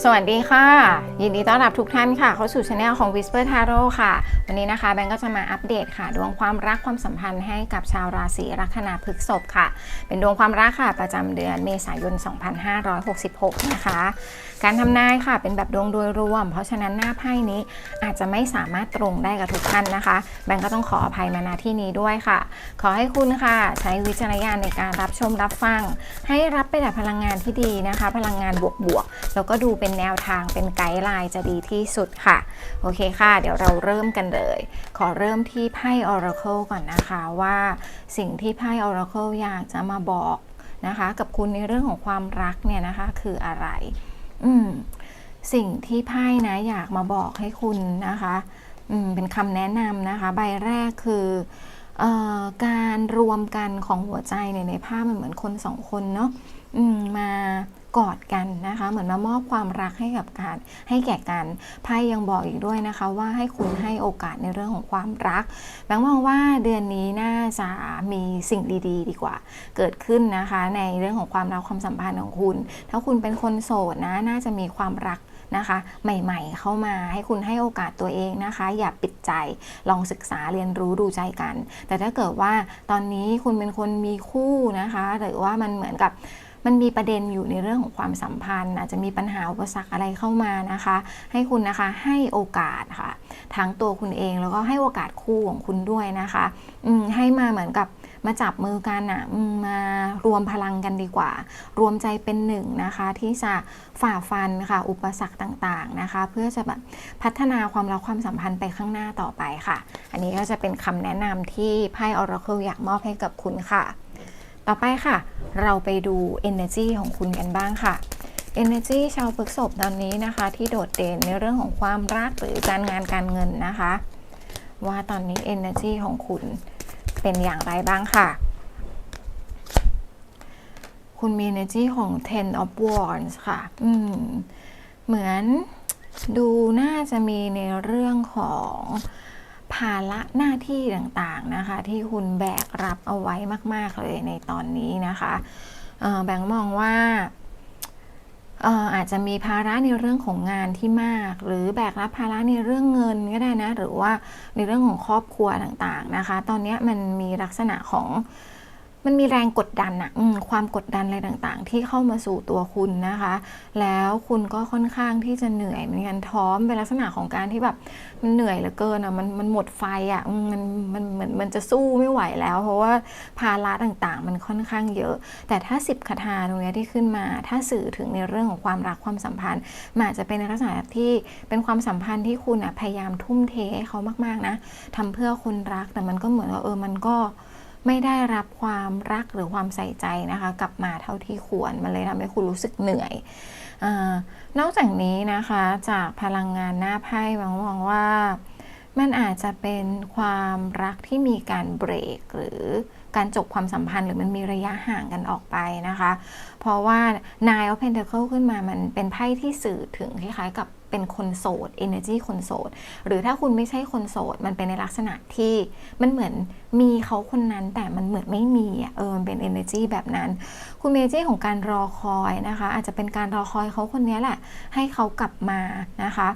สวัสดีค่ะ ยินดีต้อนรับทุกท่านค่ะ เข้าสู่ช anel ของ Whisper Tarot ค่ะ วันนี้นะคะแบงก์ก็จะมาอัปเดตค่ะ ดวงความรักความสัมพันธ์ให้กับชาวราศีลัคนาพฤกษภค่ะ เป็นดวงความรักค่ะ ประจำเดือนเมษายน 2566 นะคะ การทำนายค่ะเป็นแบบดวงโดยรวม เพราะฉะนั้นหน้าไพ่นี้อาจจะไม่สามารถตรงได้กับทุกท่านนะคะ แบงก์ก็ต้องขออภัยมาณที่นี้ด้วยค่ะ ขอให้คุณค่ะ ใช้วิจารณญาณในการรับชมรับฟัง ให้รับไปแต่พลังงานที่ดีนะคะ พลังงานบวกๆแล้วก็ดูเป็นแนวทางเป็นไกด์ไลน์จะดีที่สุดค่ะ โอเคค่ะ เดี๋ยวเราเริ่มกันเลย ขอเริ่มที่ไพ่ Oracle ก่อนนะคะว่าสิ่งที่ไพ่ Oracle อยากจะมาบอกนะคะ กับคุณในเรื่องของความรักเนี่ยนะคะคืออะไร อืมสิ่งที่ไพ่นะอยากมาบอกให้คุณนะคะอืมเป็นคำแนะนำนะคะ ใบแรกคือออการรวมกันของหัวใจเนี่ยในภาพมันเหมือนคนสองคนเนาะมมา กอดกันนะคะ เหมือนมามอบความรักให้กับการให้แก่กันไพ่ยังบอกอีกด้วยนะคะ ว่าให้คุณให้โอกาสในเรื่องของความรักแบงค์มองว่าเดือนนี้น่าจะมีสิ่งดีๆดีกว่า เกิดขึ้นนะคะ ในเรื่องของความรักความสัมพันธ์ของคุณ ถ้าคุณเป็นคนโสดนะน่าจะมีความรักนะคะใหม่ๆ เข้ามาให้คุณให้โอกาสตัวเองนะคะ อย่าปิดใจลองศึกษาเรียนรู้ดูใจกัน แต่ถ้าเกิดว่าตอนนี้คุณเป็นคนมีคู่นะคะ หรือว่ามันเหมือนกับ มันมีประเด็นอยู่ในเรื่องของความสัมพันธ์ อาจจะมีปัญหาอุปสรรคอะไรเข้ามานะคะ ให้คุณนะคะให้โอกาสค่ะทั้งตัวคุณเองแล้วก็ให้โอกาสคู่ของคุณด้วยนะคะอืมให้มาเหมือนกับมาจับมือกันอะอืมมารวมพลังกันดีกว่า รวมใจเป็นหนึ่งนะคะ ที่จะฝ่าฟันค่ะ อุปสรรคต่างๆนะคะ เพื่อจะแบบพัฒนาความรักความสัมพันธ์ไปข้างหน้าต่อไปค่ะ อันนี้ก็จะเป็นคำแนะนำที่ไพ่ Oracle อยากมอบให้กับคุณค่ะ ต่อไปค่ะ เราไปดู energy ของคุณกันบ้างค่ะ energy ชาวพฤษภตอนนี้นะคะ ที่โดดเด่นในเรื่องของความรักหรือการงานการเงินนะคะ ว่าตอนนี้ energy ของคุณเป็นอย่างไรบ้างค่ะ คุณมี energy ของ ten of wands ค่ะ อืม เหมือนดูน่าจะมีในเรื่องของ ภาระหน้าที่ต่างๆนะคะ ที่คุณแบกรับเอาไว้มาก ๆ เลยในตอนนี้นะคะเอ่อแบงค์มองว่าอาจจะมีภาระในเรื่องของงานที่มาก หรือแบกรับภาระในเรื่องเงินก็ได้นะ หรือว่าในเรื่องของครอบครัวต่างๆนะคะ ตอนนี้มันมีลักษณะของ มันมีแรงกดดันอะอความกดดันอะไรต่างๆ ที่เข้ามาสู่ตัวคุณนะคะ แล้วคุณก็ค่อนข้างที่จะเหนื่อยเหมือนกันท้อมเป็นลักษณะของการที่แบบมันเหนื่อยเหลือเกินอะมันมันหมดไฟอะมันมันเหมือนมันจะสู้ไม่ไหวแล้ว เพราะว่าภาระต่างๆ มันค่อนข้างเยอะ แต่ถ้าสิบคาถาตรงนี้ที่ขึ้นมา ถ้าสื่อถึงในเรื่องของความรักความสัมพันธ์มันอาจจะเป็นในลักษณะที่เป็นความสัมพันธ์ที่คุณอะพยายามทุ่มเทให้เขามากๆนะทำเพื่อคนรักแต่มันก็เหมือนว่าเออมันก็ ไม่ได้รับความรักหรือความใส่ใจนะคะ กลับมาเท่าที่ควร มันเลยทำให้คุณรู้สึกเหนื่อยอนอกจากนี้นะคะจากพลังงานหน้าไพ่บางมองว่ามันอาจจะเป็นความรักที่มีการเบรกหรือการจบความสัมพันธ์หรือมันมีระยะห่างกันออกไปนะคะ เพราะว่า Nine of Pentacles ขึ้นมามันเป็นไพ่ที่สื่อถึงคล้ายๆกับเป็นคนโสด energy คนโสด หรือถ้าคุณไม่ใช่คนโสด มันเป็นในลักษณะที่มันเหมือนมีเขาคนนั้นแต่มันเหมือนไม่มีอะเออมันเป็น energy แบบนั้น คุณเมี energy ของการรอคอยนะคะ อาจจะเป็นการรอคอยเขาคนนี้แหละ ให้เขากลับมานะคะ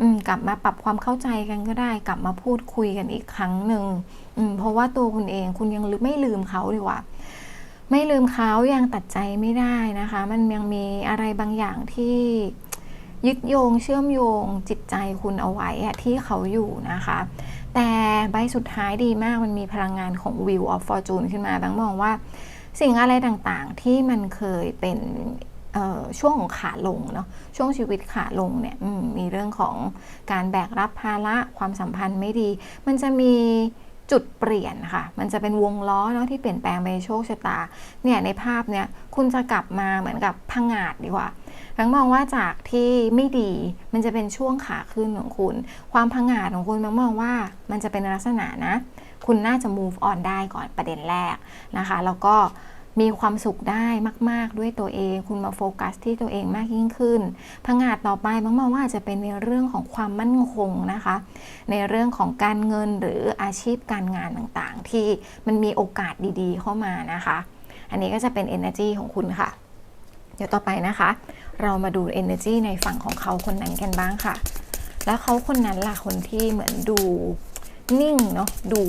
อืมกลับมาปรับความเข้าใจกันก็ได้ กลับมาพูดคุยกันอีกครั้งหนึ่งอืมเพราะว่าตัวคุณเองคุณยังไม่ลืมเขาดีกว่า ไม่ลืมเขายังตัดใจไม่ได้นะคะ มันยังมีอะไรบางอย่างที่ยึดโยงเชื่อมโยงจิตใจคุณเอาไว้ที่เขาอยู่นะคะ แต่ใบสุดท้ายดีมากมันมีพลังงานของ Wheel of Fortune ขึ้นมาแบงมองว่าสิ่งอะไรต่างๆที่มันเคยเป็นช่วงของขาลงเนาะช่วงชีวิตขาลงเนี่ยมมีเรื่องของการแบกรับภาระความสัมพันธ์ไม่ดี มันจะมี จุดเปลี่ยนค่ะมันจะเป็นวงล้อเนาะที่เปลี่ยนแปลงไปโชคชะตาเนี่ยในภาพเนี่ยคุณจะกลับมาเหมือนกับพังงาดดีกว่าทั้งมองว่าจากที่ไม่ดีมันจะเป็นช่วงขาขึ้นของคุณ ความพังงาดของคุณมังมองว่ามันจะเป็นลักษณะนะ คุณน่าจะ move on ได้ก่อนประเด็นแรกนะคะ แล้วก็ มีความสุขได้มาก ๆ ด้วยตัวเอง คุณมาโฟกัสที่ตัวเองมากยิ่งขึ้นพังงาดต่อไปบางมองว่าจจะเป็นในเรื่องของความมั่นคงนะคะ ในเรื่องของการเงินหรืออาชีพการงานต่างๆ ที่มันมีโอกาสดีๆ เข้ามานะคะ อันนี้ก็จะเป็น energy ของคุณค่ะ เดี๋ยวต่อไปนะคะ เรามาดู energy ในฝั่งของเขาคนนั้นกันบ้างค่ะ แล้วเขาคนนั้นล่ะคนที่เหมือนดูนิ่งเนาะดู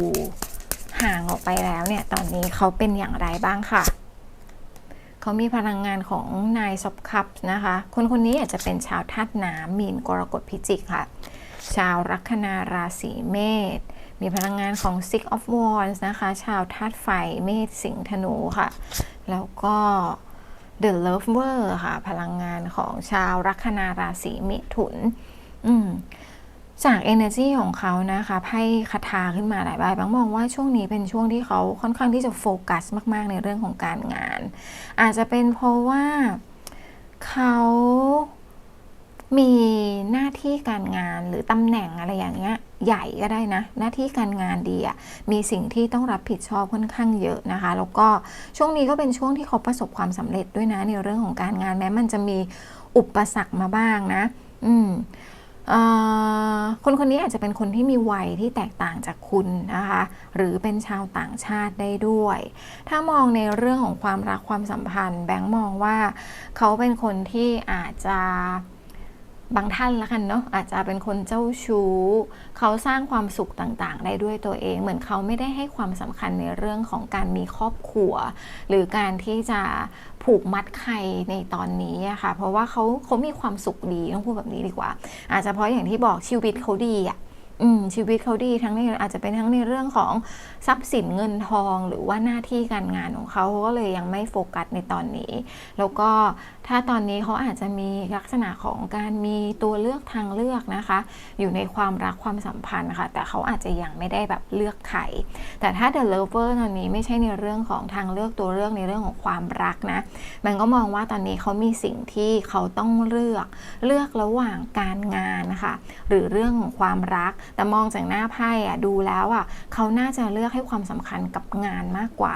ห่างออกไปแล้วเนี่ย ตอนนี้เขาเป็นอย่างไรบ้างค่ะเขามีพลังงานของนายซอบคัพนะคะ คนคนนี้อาจจะเป็นชาวธาตุน้ำมีนกรกฎพิจิกค่ะ ชาวลัคนาราศีเมษมีพลังงานของ Six of Wands นะคะ ชาวธาตุไฟเมษสิงห์ธนูค่ะ แล้วก็ The Lover ค่ะ พลังงานของชาวลัคนาราศีมิถุน อืม จาก energy ของเขานะคะไพ่คาถาขึ้นมาหลายใบบางมองว่าช่วงนี้เป็นช่วงที่เขาค่อนข้างที่จะโฟกัสมากๆในเรื่องของการงาน อาจจะเป็นเพราะว่าเขามีหน้าที่การงานหรือตำแหน่งอะไรอย่างเงี้ยใหญ่ก็ได้นะ หน้าที่การงานดีอะมีสิ่งที่ต้องรับผิดชอบค่อนข้างเยอะนะคะ แล้วก็ช่วงนี้ก็เป็นช่วงที่เขาประสบความสำเร็จด้วยนะในเรื่องของการงานแม้มันจะมีอุปสรรคมาบ้างนะ อืม คนคนนี้อาจจะเป็นคนที่มีวัยที่แตกต่างจากคุณนะคะ หรือเป็นชาวต่างชาติได้ด้วย ถ้ามองในเรื่องของความรักความสัมพันธ์ แบงค์มองว่าเขาเป็นคนที่อาจจะ บางท่านละกันเนาะอาจจะเป็นคนเจ้าชู้ เขาสร้างความสุขต่างๆ ได้ด้วยตัวเอง เหมือนเขาไม่ได้ให้ความสำคัญในเรื่องของการมีครอบครัว หรือการที่จะผูกมัดใครในตอนนี้อะค่ะ เพราะว่าเขาเขามีความสุขดีต้องพูดแบบนี้ดีกว่า อาจจะเพราะอย่างที่บอกชีวิตเขาดีอะ อืมชีวิตเขาดีทั้งในอาจจะเป็นทั้งในเรื่องของทรัพย์สินเงินทองหรือว่าหน้าที่การงานของเขาเขาก็เลยยังไม่โฟกัสในตอนนี้ แล้วก็ถ้าตอนนี้เขาอาจจะมีลักษณะของการมีตัวเลือกทางเลือกนะคะ อยู่ในความรักความสัมพันธ์ค่ะ แต่เขาอาจจะยังไม่ได้แบบเลือกใครแต่ถ้า The Lover ตอนนี้ไม่ใช่ในเรื่องของทางเลือกตัวเลือกในเรื่องของความรักนะ มันก็มองว่าตอนนี้เขามีสิ่งที่เขาต้องเลือกเลือกระหว่างการงานนะคะหรือเรื่องของความรักแต่มองจากหน้าไพ่อะดูแล้วอะเขาน่าจะเลือกให้ความสำคัญกับงานมากกว่า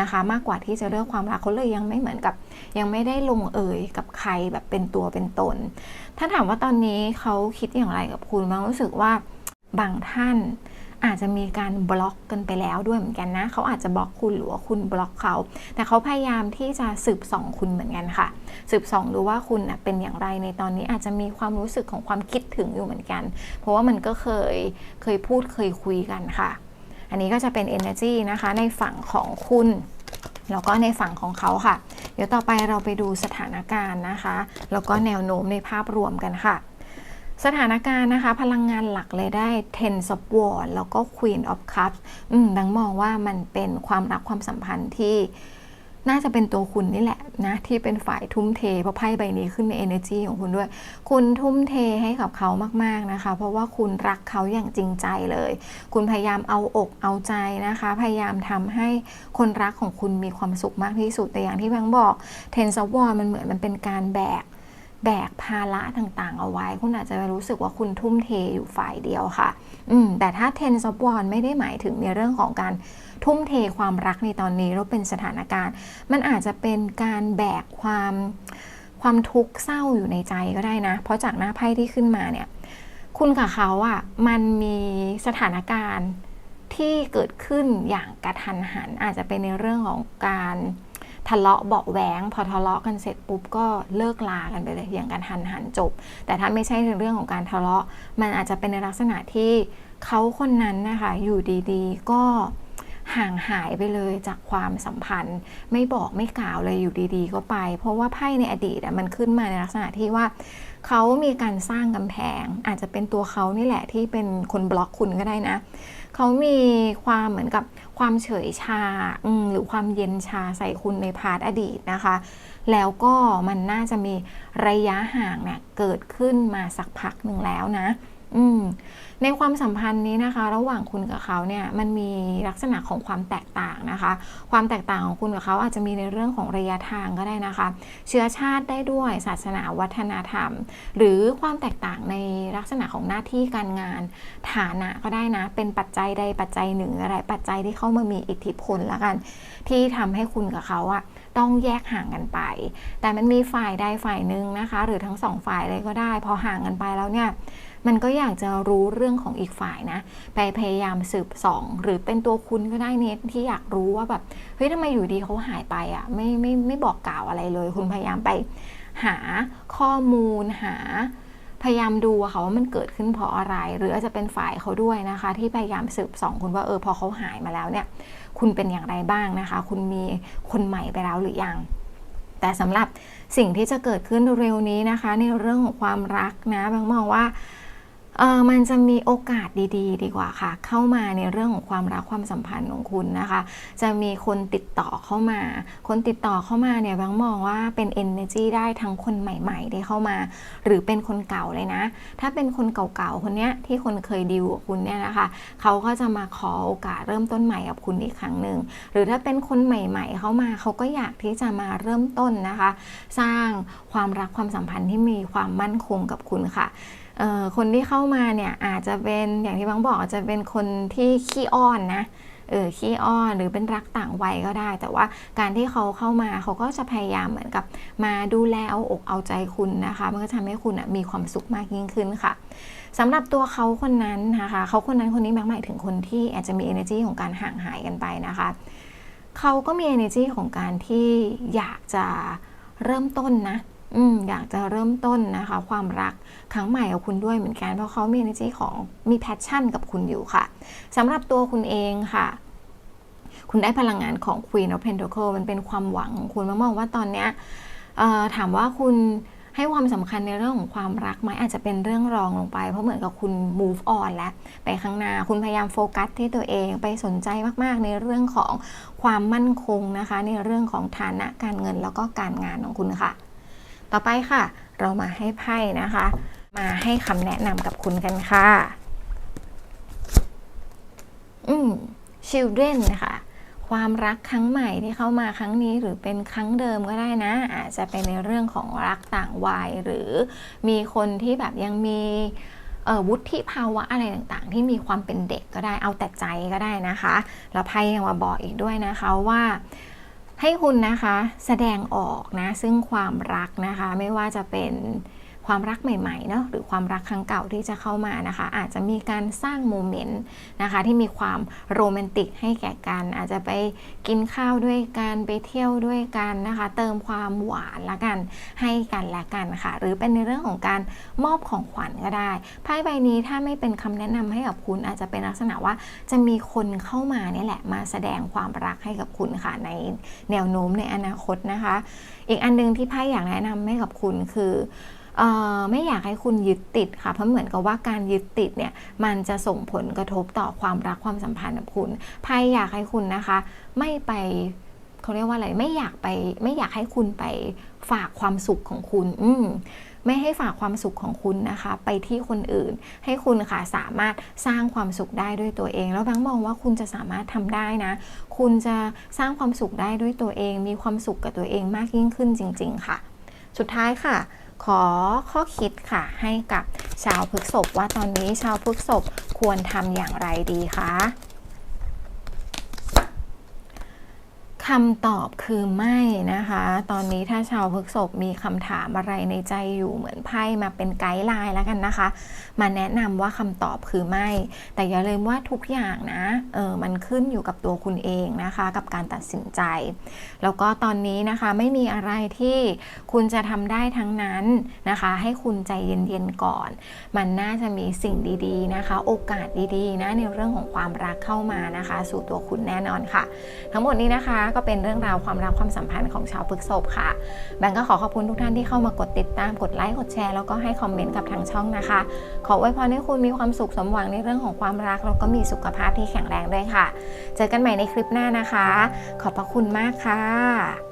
นะคะมากกว่าที่จะเลือกความรักเขาเลยยังไม่เหมือนกับ ยังไม่ได้ลงเอยกับใครแบบเป็นตัวเป็นตน ถ้าถามว่าตอนนี้เขาคิดอย่างไรกับคุณบางรู้สึกว่าบางท่าน อาจจะมีการบล็อกกันไปแล้วด้วยเหมือนกันนะ เขาอาจจะบล็อกคุณหรือว่าคุณบล็อกเขา แต่เขาพยายามที่จะสืบส่องคุณเหมือนกันค่ะ สืบส่องดูว่าคุณเป็นอย่างไรในตอนนี้อาจจะมีความรู้สึกของความคิดถึงอยู่เหมือนกัน เพราะว่ามันก็เคยเคยพูดเคยคุยกันค่ะ อันนี้ก็จะเป็น energy นะคะในฝั่งของคุณแล้วก็ในฝั่งของเขาค่ะ เดี๋ยวต่อไปเราไปดูสถานการณ์นะคะ แล้วก็แนวโน้มในภาพรวมกันค่ะ สถานการณ์นะคะ พลังงานหลักเลยได้ Ten of Wands แล้วก็ Queen of Cups อืมดังมองว่ามันเป็นความรักความสัมพันธ์ที่น่าจะเป็นตัวคุณนี่แหละนะ ที่เป็นฝ่ายทุ่มเท เพราะไพ่ใบนี้ขึ้นใน energy ของคุณด้วย คุณทุ่มเทให้กับเขามากๆนะคะ เพราะว่าคุณรักเขาอย่างจริงใจเลย คุณพยายามเอาอกเอาใจนะคะ พยายามทำให้คนรักของคุณมีความสุขมากที่สุดแต่อย่างที่แบงบอก Ten of Wands มันเหมือนมันเป็นการแบก แบกภาระต่างๆ เอาไว้ คุณอาจจะรู้สึกว่าคุณทุ่มเทอยู่ฝ่ายเดียวค่ะ อืม แต่ถ้า Ten of w a n d ไม่ได้หมายถึงในเรื่องของการทุ่มเทความรักในตอนนี้แล้วเป็นสถานการณ์ มันอาจจะเป็นการแบกความความทุกข์เศร้าอยู่ในใจก็ได้นะ เพราะจากหน้าไพ่ที่ขึ้นมาเนี่ย คุณกับเขาอะ่ะ มันมีสถานการณ์ที่เกิดขึ้นอย่างกระทันหัน อาจจะเป็นในเรื่องของการ ทะเลาะเบาแหวง พอทะเลาะกันเสร็จปุ๊บก็เลิกลากันไปเลยอย่างกันหันหันจบ แต่ถ้าไม่ใช่เรื่องของการทะเลาะ มันอาจจะเป็นในลักษณะที่เขาคนนั้นนะคะอยู่ดีๆ ก็ ห่างหายไปเลยจากความสัมพันธ์ ไม่บอกไม่กล่าวเลยอยู่ดีๆ ก็ไป เพราะว่าไพ่ในอดีตมันขึ้นมาในลักษณะที่ว่าเขามีการสร้างกำแพง อาจจะเป็นตัวเขานี่แหละที่เป็นคนบล็อกคุณก็ได้นะเขามีความเหมือนกับความเฉยชาหรือความเย็นชาใส่คุณในพาร์ทอดีตนะคะ แล้วก็มันน่าจะมีระยะห่างเนี่ยเกิดขึ้นมาสักพักหนึ่งแล้วนะ อืม ในความสัมพันธ์นี้นะคะ ระหว่างคุณกับเขาเนี่ยมันมีลักษณะของความแตกต่างนะคะ ความแตกต่างของคุณกับเขาอาจจะมีในเรื่องของระยะทางก็ได้นะคะ เชื้อชาติได้ด้วยศาสนาวัฒนธรรม หรือความแตกต่างในลักษณะของหน้าที่การงาน ฐานะก็ได้นะ เป็นปัจจัยใดปัจจัยหนึ่งอะไรปัจจัยที่เข้ามามีอิทธิพลละกัน ที่ทำให้คุณกับเขาอะต้องแยกห่างกันไป แต่มันมีฝ่ายใดฝ่ายหนึ่งนะคะ หรือทั้งสองฝ่ายเลยก็ได้ พอห่างกันไปแล้วเนี่ย มันก็อยากจะรู้เรื่องของอีกฝ่ายนะ ไปพยายามสืบส่อง หรือเป็นตัวคุณก็ได้เนตที่อยากรู้ว่าแบบเฮ้ยทำไมอยู่ดีเขาหายไปอะ่ะไม่ไม่ไม่บอกกล่าวอะไรเลย คุณพยายามไปหาข้อมูลหาพยายามดูอะค่ะว่ามันเกิดขึ้นเพราะอะไร หรืออาจจะเป็นฝ่ายเขาด้วยนะคะ ที่พยายามสืบส่องคุณว่าเออพอเขาหายมาแล้วเนี่ย คุณเป็นอย่างไรบ้างนะคะ คุณมีคนใหม่ไปแล้วหรือยังแต่สำหรับสิ่งที่จะเกิดขึ้นเร็วนี้นะคะ ในเรื่องของความรักนะบางมองว่า มันจะมีโอกาสดี ๆ ดีกว่าค่ะ เข้ามาในเรื่องของความรักความสัมพันธ์ของคุณนะคะ จะมีคนติดต่อเข้ามา คนติดต่อเข้ามาเนี่ยบางมองว่าเป็น energy ได้ทั้งคนใหม่ๆที่เข้ามา หรือเป็นคนเก่าเลยนะ ถ้าเป็นคนเก่าๆคนเนี้ยที่คนเคยดีลกับคุณเนี่ยนะคะ เขาก็จะมาขอโอกาสเริ่มต้นใหม่กับคุณอีกครั้งหนึ่งหรือถ้าเป็นคนใหม่ ๆ เข้ามาเขาก็อยากที่จะมาเริ่มต้นนะคะ สร้างความรักความสัมพันธ์ที่มีความมั่นคงกับคุณค่ะ คนที่เข้ามาเนี่ยอาจจะเป็นอย่างที่บางบอกอาจจะเป็นคนที่ขี้อ้อนนะเออขี้อ้อนหรือเป็นรักต่างวัยก็ได้ แต่ว่าการที่เขาเข้ามาเขาก็จะพยายามเหมือนกับมาดูแลเอาอกเอาใจคุณนะคะ มันก็ทำให้คุณมีความสุขมากยิ่งขึ้นค่ะสำหรับตัวเขาคนนั้นนะคะเขาคนนั้นคนนี้หมายถึงคนที่อาจจะมี energy ของการห่างหายกันไปนะคะเขาก็มี energy ของการที่อยากจะเริ่มต้นนะ อืมอยากจะเริ่มต้นนะคะ ความรักครั้งใหม่กับคุณด้วยเหมือนกัน เพราะเขามี energy ของมี passion กับคุณอยู่ค่ะสำหรับตัวคุณเองค่ะคุณได้พลังงานของ Queen of Pentacle มันเป็นความหวังของคุณมามองว่าตอนเนี้ยถามว่าคุณให้ความสำคัญในเรื่องของความรักไหมอาจจะเป็นเรื่องรองลงไป เพราะเหมือนกับคุณ move on แล้วไปข้างหน้า คุณพยายามโฟกัสที่ตัวเองไปสนใจมาก ๆ ในเรื่องของความมั่นคงนะคะ ในเรื่องของฐานะการเงินแล้วก็การงานของคุณค่ะ ต่อไปค่ะ เรามาให้ไพ่นะคะ มาให้คำแนะนำกับคุณกันค่ะ อืม children ค่ะความรักครั้งใหม่ที่เข้ามาครั้งนี้หรือเป็นครั้งเดิมก็ได้นะ อาจจะเป็นในเรื่องของรักต่างวัย หรือมีคนที่แบบยังมีวุฒิภาวะอะไรต่างๆ ที่มีความเป็นเด็กก็ได้เอาแต่ใจก็ได้นะคะ แล้วไพ่ยังมาบอกอีกด้วยนะคะว่า ให้คุณนะคะแสดงออกนะซึ่งความรักนะคะ ไม่ว่าจะเป็น ความรักใหม่ๆเนาะหรือความรักครั้งเก่าที่จะเข้ามานะคะ อาจจะมีการสร้างโมเมนต์นะคะที่มีความโรแมนติกให้แก่กัน อาจจะไปกินข้าวด้วยกันไปเที่ยวด้วยกันนะคะ เติมความหวานละกันให้กันและกันค่ะ หรือเป็นในเรื่องของการมอบของขวัญก็ได้ไพ่ใบนี้ถ้าไม่เป็นคำแนะนำให้กับคุณอาจจะเป็นลักษณะว่าจะมีคนเข้ามาเนี่ยแหละมาแสดงความรักให้กับคุณค่ะในแนวโน้มในอนาคตนะคะ อีกอันนึงที่ไพ่อยากแนะนำให้กับคุณคือ ไม่อยากให้คุณยึดติดค่ะ เพราะเหมือนกับว่าการยึดติดเนี่ยมันจะส่งผลกระทบต่อความรักความสัมพันธ์กับคุณไพ่อยากให้คุณนะคะ ไม่ไปเขาเรียกว่าอะไรไม่อยากไปไม่อยากให้คุณไปฝากความสุขของคุณ อืไม่ให้ฝากความสุขของคุณนะคะ ไปที่คนอื่น ให้คุณค่ะสามารถสร้างความสุขได้ด้วยตัวเอง แล้วบางมองว่าคุณจะสามารถทำได้นะ คุณจะสร้างความสุขได้ด้วยตัวเอง มีความสุขกับตัวเองมากยิ่งขึ้นจริง ๆ ค่ะ สุดท้ายค่ะ ขอข้อคิดค่ะให้กับชาวพฤกษบว่าตอนนี้ชาวพฤกษบควรทำอย่างไรดีคะ คำตอบคือไม่นะคะ ตอนนี้ถ้าชาวพฤกษภมีคำถามอะไรในใจอยู่เหมือนไพ่มาเป็นไกด์ไลน์แล้วกันนะคะ มาแนะนำว่าคำตอบคือไม่ แต่อย่าลืมว่าทุกอย่างนะเออมันขึ้นอยู่กับตัวคุณเองนะคะ กับการตัดสินใจ แล้วก็ตอนนี้นะคะไม่มีอะไรที่คุณจะทำได้ทั้งนั้นนะคะ ให้คุณใจเย็นๆก่อน มันน่าจะมีสิ่งดีๆนะคะ โอกาสดีๆนะในเรื่องของความรักเข้ามานะคะ สู่ตัวคุณแน่นอนค่ะ ทั้งหมดนี้นะคะก็เป็นเรื่องราวความรักความสัมพันธ์ของชาวพฤกษภค่ะ แบงก็ขอขอบคุณทุกท่านที่เข้ามากดติดตามกดไลค์กดแชร์แล้วก็ให้คอมเมนต์กับทางช่องนะคะ ขออวยพรให้คุณมีความสุขสมหวังในเรื่องของความรักแล้วก็มีสุขภาพที่แข็งแรงด้วยค่ะ เจอกันใหม่ในคลิปหน้านะคะ ขอบพระคุณมากค่ะ